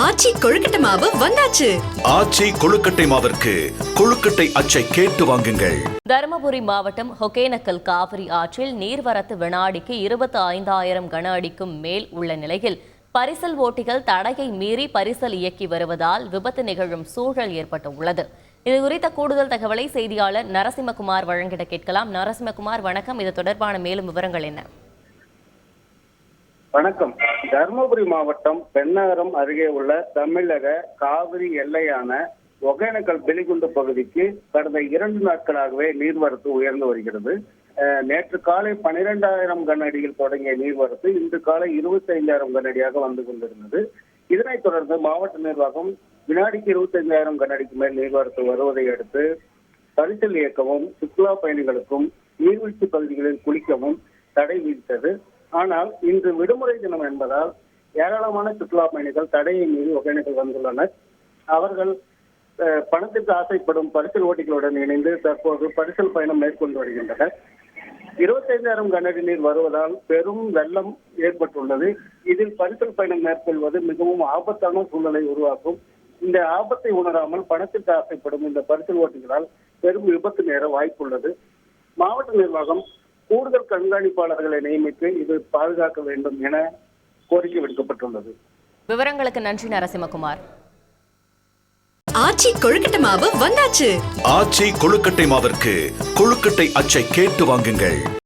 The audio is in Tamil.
ஆச்சி கொழுக்கட்டை மாவு வந்தாச்சு. ஆச்சி கொழுக்கட்டை மாவிற்கு கொழுக்கட்டை அச்சை கேட்டு வாங்குங்கள். தருமபுரி மாவட்டம் ஒகேனக்கல் காவிரி ஆற்றில் நீர்வரத்து வினாடிக்கு இருபத்தி ஐந்தாயிரம் கன அடிக்கும் மேல் உள்ள நிலையில் பரிசல் ஓட்டிகள் தடையை மீறி பரிசல் இயக்கி வருவதால் விபத்து நிகழும் சூழல் ஏற்பட்டுள்ளது. இது குறித்த கூடுதல் தகவலை செய்தியாளர் நரசிம்மகுமார் வழங்கிட கேட்கலாம். நரசிம்மகுமார் வணக்கம். இது தொடர்பான மேலும் விவரங்கள் என்ன? வணக்கம். தருமபுரி மாவட்டம் பெண்ணகரம் அருகே உள்ள தமிழக காவிரி எல்லையான ஒகேனக்கல் பெலிகுண்டு பகுதிக்கு கடந்த இரண்டு நாட்களாகவே நீர்வரத்து உயர்ந்து வருகிறது. நேற்று காலை பனிரெண்டாயிரம் கனஅடியில் தொடங்கிய நீர்வரத்து இன்று காலை இருபத்தி ஐந்தாயிரம் கனஅடியாக வந்து கொண்டிருந்தது. இதனைத் தொடர்ந்து மாவட்ட நிர்வாகம் வினாடிக்கு இருபத்தி ஐந்தாயிரம் கனஅடிக்கு மேல் நீர்வரத்து வருவதை அடுத்து பரிசல் இயக்கவும் சுற்றுலா பயணிகளுக்கும் நீர்வீழ்ச்சி பகுதிகளில் குளிக்கவும் தடை விதித்தது. ஆனால் இன்று விடுமுறை தினம் என்பதால் ஏராளமான சுற்றுலா பயணிகள் தடையை மீறி ஒகேனக்கல் வந்துள்ளனர். அவர்கள் அஹ், பணத்திற்கு ஆசைப்படும் பரிசல் ஓட்டிகளுடன் இணைந்து தற்போது பரிசல் பயணம் மேற்கொண்டு வருகின்றனர். இருபத்தைந்தாயிரம் கனஅடி நீர் வருவதால் பெரும் வெள்ளம் ஏற்பட்டுள்ளது. இதில் பரிசல் பயணம் மேற்கொள்வது மிகவும் ஆபத்தான சூழ்நிலை உருவாக்கும். இந்த ஆபத்தை உணராமல் பணத்திற்கு ஆசைப்படும் இந்த பரிசல் ஓட்டிகளால் பெரும் விபத்து நேர வாய்ப்புள்ளது. மாவட்ட நிர்வாகம் கூடுதல் கண்காணிப்பாளர்களை நியமித்து இது பாதுகாக்க வேண்டும் என கோரிக்கை விடுக்கப்பட்டுள்ளது. விவரங்களுக்கு நன்றி நரசிம்மகுமார். ஆச்சி கொழுக்கட்டை மாவு வந்தாச்சு. ஆச்சி கொழுக்கட்டை மாவிற்கு கொழுக்கட்டை அச்சை கேட்டு வாங்குங்கள்.